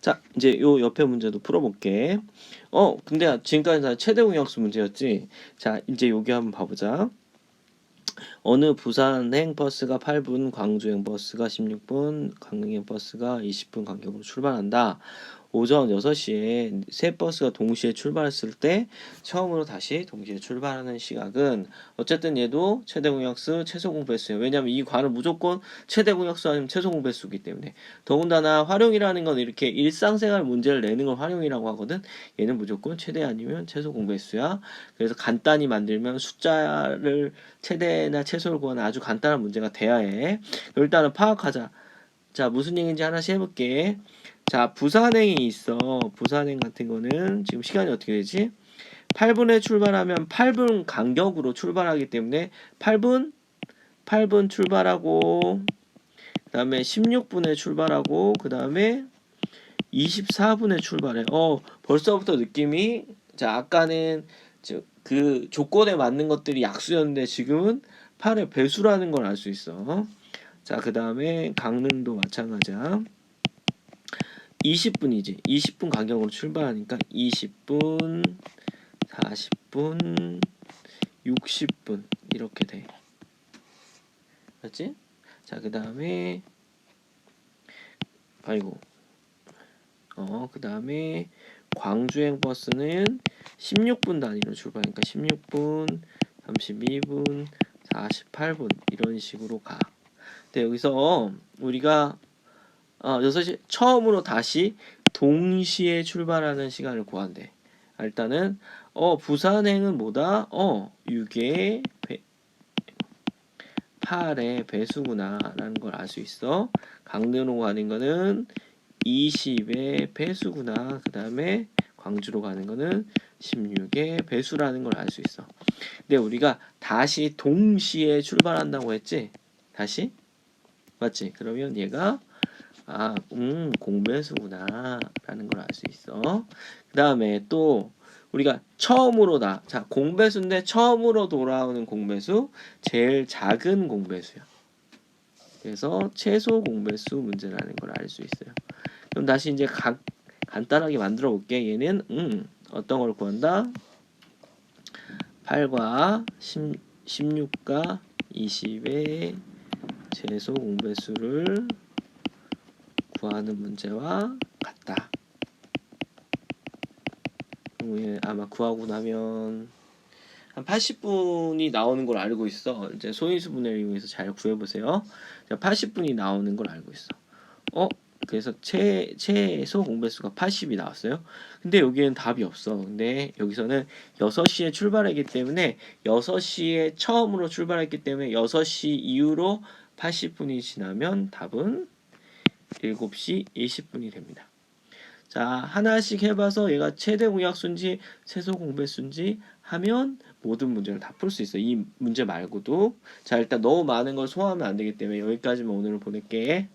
자, 이제 요 옆에 문제도 풀어볼게. 어, 근데 지금까지 다 최대 공약수 문제였지. 자, 이제 여기 한번 봐보자. 어느 부산행 버스가 8분, 광주행 버스가 16분, 강릉행 버스가 20분 간격으로 출발한다. 오전 6시에 세 버스가 동시에 출발했을 때 처음으로 다시 동시에 출발하는 시각은 어쨌든 얘도 최대 공약수, 최소 공배수예요. 왜냐면 이 관은 무조건 최대 공약수 아니면 최소 공배수이기 때문에 더군다나 활용이라는 건 이렇게 일상생활 문제를 내는 걸 활용이라고 하거든. 얘는 무조건 최대 아니면 최소 공배수야. 그래서 간단히 만들면 숫자를 최대나 최소를 구하는 아주 간단한 문제가 돼야 해. 일단은 파악하자. 자, 무슨 얘기인지 하나씩 해볼게. 자, 부산행이 있어. 부산행 같은 거는 지금 시간이 어떻게 되지? 8분에 출발하면 8분 간격으로 출발하기 때문에 8분, 8분 출발하고, 그 다음에 16분에 출발하고, 그 다음에 24분에 출발해. 어, 벌써부터 느낌이, 자, 아까는 저, 그 조건에 맞는 것들이 약수였는데 지금은 8의 배수라는 걸 알 수 있어. 자, 그 다음에 강릉도 마찬가지야. 20분이지. 20분 간격으로 출발하니까 20분, 40분, 60분 이렇게 돼. 맞지? 자, 그 다음에 아이고. 어, 그 다음에 광주행 버스는 16분 단위로 출발하니까 16분, 32분, 48분 이런 식으로 가. 근데 여기서 우리가 어, 6시 처음으로 다시 동시에 출발하는 시간을 구한대. 아, 일단은 어 부산행은 뭐다? 어 6의 배 8의 배수구나 라는 걸 알 수 있어. 강릉으로 가는 거는 20의 배수구나. 그 다음에 광주로 가는 거는 16의 배수라는 걸 알 수 있어. 근데 우리가 다시 동시에 출발한다고 했지? 다시? 맞지? 그러면 얘가 아, 음, 공배수구나 라는 걸 알 수 있어. 그 다음에 또 우리가 처음으로다. 자, 공배수인데 처음으로 돌아오는 공배수 제일 작은 공배수야. 그래서 최소 공배수 문제라는 걸 알 수 있어요. 그럼 다시 이제 각 간단하게 만들어 볼게. 얘는 음, 어떤 걸 구한다? 8과 10, 16과 20의 최소 공배수를 구하는 문제와 같다. 그럼 아마 구하고 나면 한 80분이 나오는 걸 알고 있어. 이제 소인수 분해를 이용해서 잘 구해보세요. 80분이 나오는 걸 알고 있어. 어? 그래서 최, 최소 공배수가 80이 나왔어요. 근데 여기에는 답이 없어. 근데 여기서는 6시에 출발했기 때문에 6시에 처음으로 출발했기 때문에 6시 이후로 80분이 지나면 답은 7시 20분이 됩니다. 자, 하나씩 해봐서 얘가 최대 공약수인지 최소 공배수인지 하면 모든 문제를 다 풀 수 있어. 이 문제 말고도. 자, 일단 너무 많은 걸 소화하면 안 되기 때문에 여기까지만 오늘 보낼게.